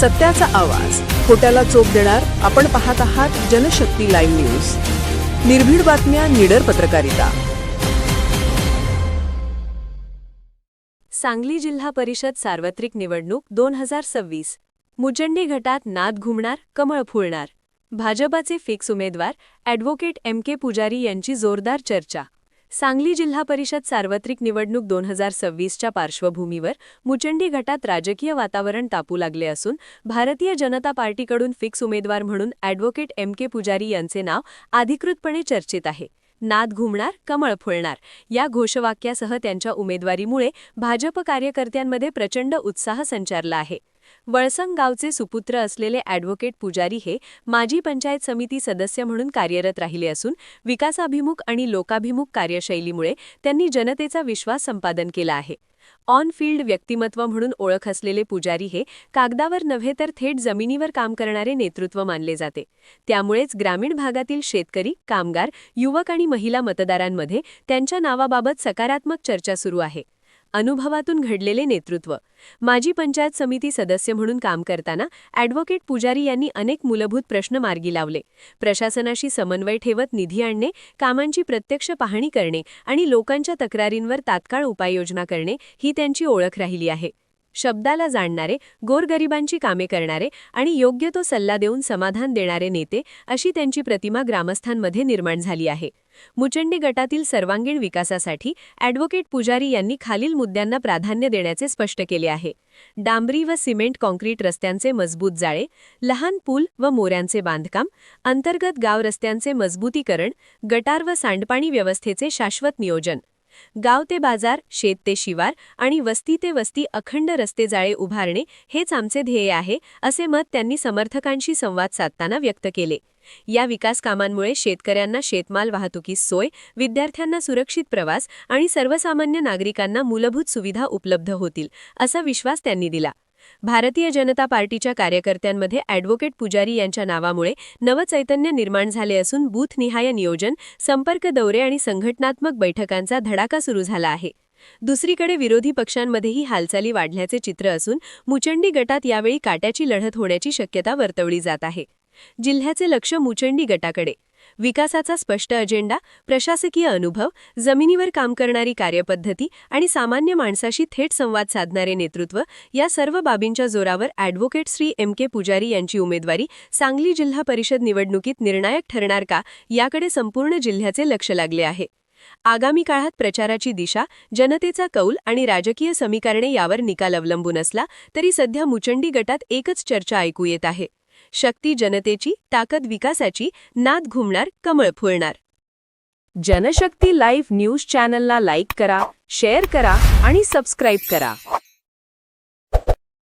सत्याचा आवाज. खोट्याला चोप देणार आपण पाहत आहात जनशक्ती लाईव्ह न्यूज. निर्भीड बातम्या निडर पत्रकारिता. सांगली जिल्हा परिषद सार्वत्रिक निवडणूक दोन हजार सव्वीस. मुचंडी गटात नाद घुमणार कमळ फुलणार. भाजपाचे फिक्स उमेदवार ॲडव्होकेट एम के पुजारी यांची जोरदार चर्चा. सांगली जिल्हा परिषद सार्वत्रिक निवडणूक दोन हजार सव्वीसच्या पार्श्वभूमीवर मुचंडी गटात राजकीय वातावरण तापू लागले असून भारतीय जनता पार्टीकडून फिक्स उमेदवार म्हणून ॲडव्होकेट एम के पुजारी यांचे नाव अधिकृतपणे चर्चेत आहे. नाद घुमणार कमळ फुलणार. या घोषवाक्यासह त्यांच्या उमेदवारीमुळे भाजप कार्यकर्त्यांमध्ये प्रचंड उत्साह संचारला आहे. वळसंग गावचे सुपुत्र असलेले ॲडव्होकेट पुजारी हे माजी पंचायत समिती सदस्य म्हणून कार्यरत राहिले असून विकासाभिमुख आणि लोकाभिमुख कार्यशैलीमुळे त्यांनी जनतेचा विश्वास संपादन केला आहे. ऑन फील्ड व्यक्तिमत्व म्हणून ओळख असलेले पुजारी हे कागदावर नव्हे तर थेट जमिनीवर काम करणारे नेतृत्व मानले जाते. त्यामुळेच ग्रामीण भागातील शेतकरी कामगार युवक आणि महिला मतदारांमध्ये त्यांच्या नावाबाबत सकारात्मक चर्चा सुरू आहे. अनुभवातून घडलेले नेतृत्व. माजी पंचायत समिती सदस्य म्हणून काम करताना ॲडव्होकेट पुजारी यांनी अनेक मूलभूत प्रश्न मार्गी लावले. प्रशासनाशी समन्वय ठेवत निधी आणणे कामांची प्रत्यक्ष पाहणी करणे आणि लोकांच्या तक्रारींवर तात्काळ उपाययोजना करणे ही त्यांची ओळख राहिली आहे. शब्दाला जाणणारे गोरगरिबांची कामे करणारे आणि योग्य तो सल्ला देऊन समाधान देणारे नेते अशी त्यांची प्रतिमा ग्रामस्थांमध्ये निर्माण झाली आहे. मुचंडी गटातील सर्वांगीण विकासासाठी ॲडव्होकेट पुजारी यांनी खालील मुद्द्यांना प्राधान्य देण्याचे स्पष्ट केले आहे. डांबरी व सिमेंट कॉन्क्रीट रस्त्यांचे मजबूत जाळे लहान पूल व मोऱ्यांचे बांधकाम अंतर्गत गाव रस्त्यांचे मजबूतीकरण गटार व सांडपाणी व्यवस्थेचे शाश्वत नियोजन. गाव ते बाजार शेत ते शिवार आणि वस्ती ते वस्ती अखंड रस्ते जाळे उभारणे हेच आमचे ध्येय आहे असे मत त्यांनी समर्थकांशी संवाद साधताना व्यक्त केले. या विकास कामांमुळे शेतकऱ्यांना शेतमाल वाहतुकीस सोय विद्यार्थ्यांना सुरक्षित प्रवास आणि सर्वसामान्य नागरिकांना मूलभूत सुविधा उपलब्ध होतील असा विश्वास त्यांनी दिला. भारतीय जनता पार्टीच्या कार्यकर्त्यांमध्ये ॲडव्होकेट पुजारी यांच्या नावामुळे नवचैतन्य निर्माण झाले असून बूथनिहाय नियोजन संपर्क दौरे आणि संघटनात्मक बैठकांचा धडाका सुरू झाला आहे. दुसरीकडे विरोधी पक्षांमध्येही हालचाली वाढल्याचे चित्र असून मुचंडी गटात यावेळी काट्याची लढत होण्याची शक्यता वर्तवली जात आहे. जिल्ह्याचे लक्ष मुचंडी गटाकडे विकासाचा स्पष्ट अजेंडा प्रशासकीय अनुभव जमिनीवर काम करणारी कार्यपद्धती आणि सामान्य माणसाशी थेट संवाद साधणारे नेतृत्व या सर्व बाबींच्या जोरावर ॲडव्होकेट श्री एम के पुजारी यांची उमेदवारी सांगली जिल्हा परिषद निवडणुकीत निर्णायक ठरणार का याकडे संपूर्ण जिल्ह्याचे लक्ष लागले आहे. आगामी काळात प्रचाराची दिशा जनतेचा कौल आणि राजकीय समीकरणे यावर निकाल अवलंबून असला तरी सध्या मुचंडी गटात एकच चर्चा ऐकू येत आहे. शक्ती जनतेची ताकद विकासाची नाद घुमणार कमळ फुलणार. जनशक्ती लाईव्ह न्यूज चॅनलला लाईक करा शेअर करा आणि सबस्क्राईब करा.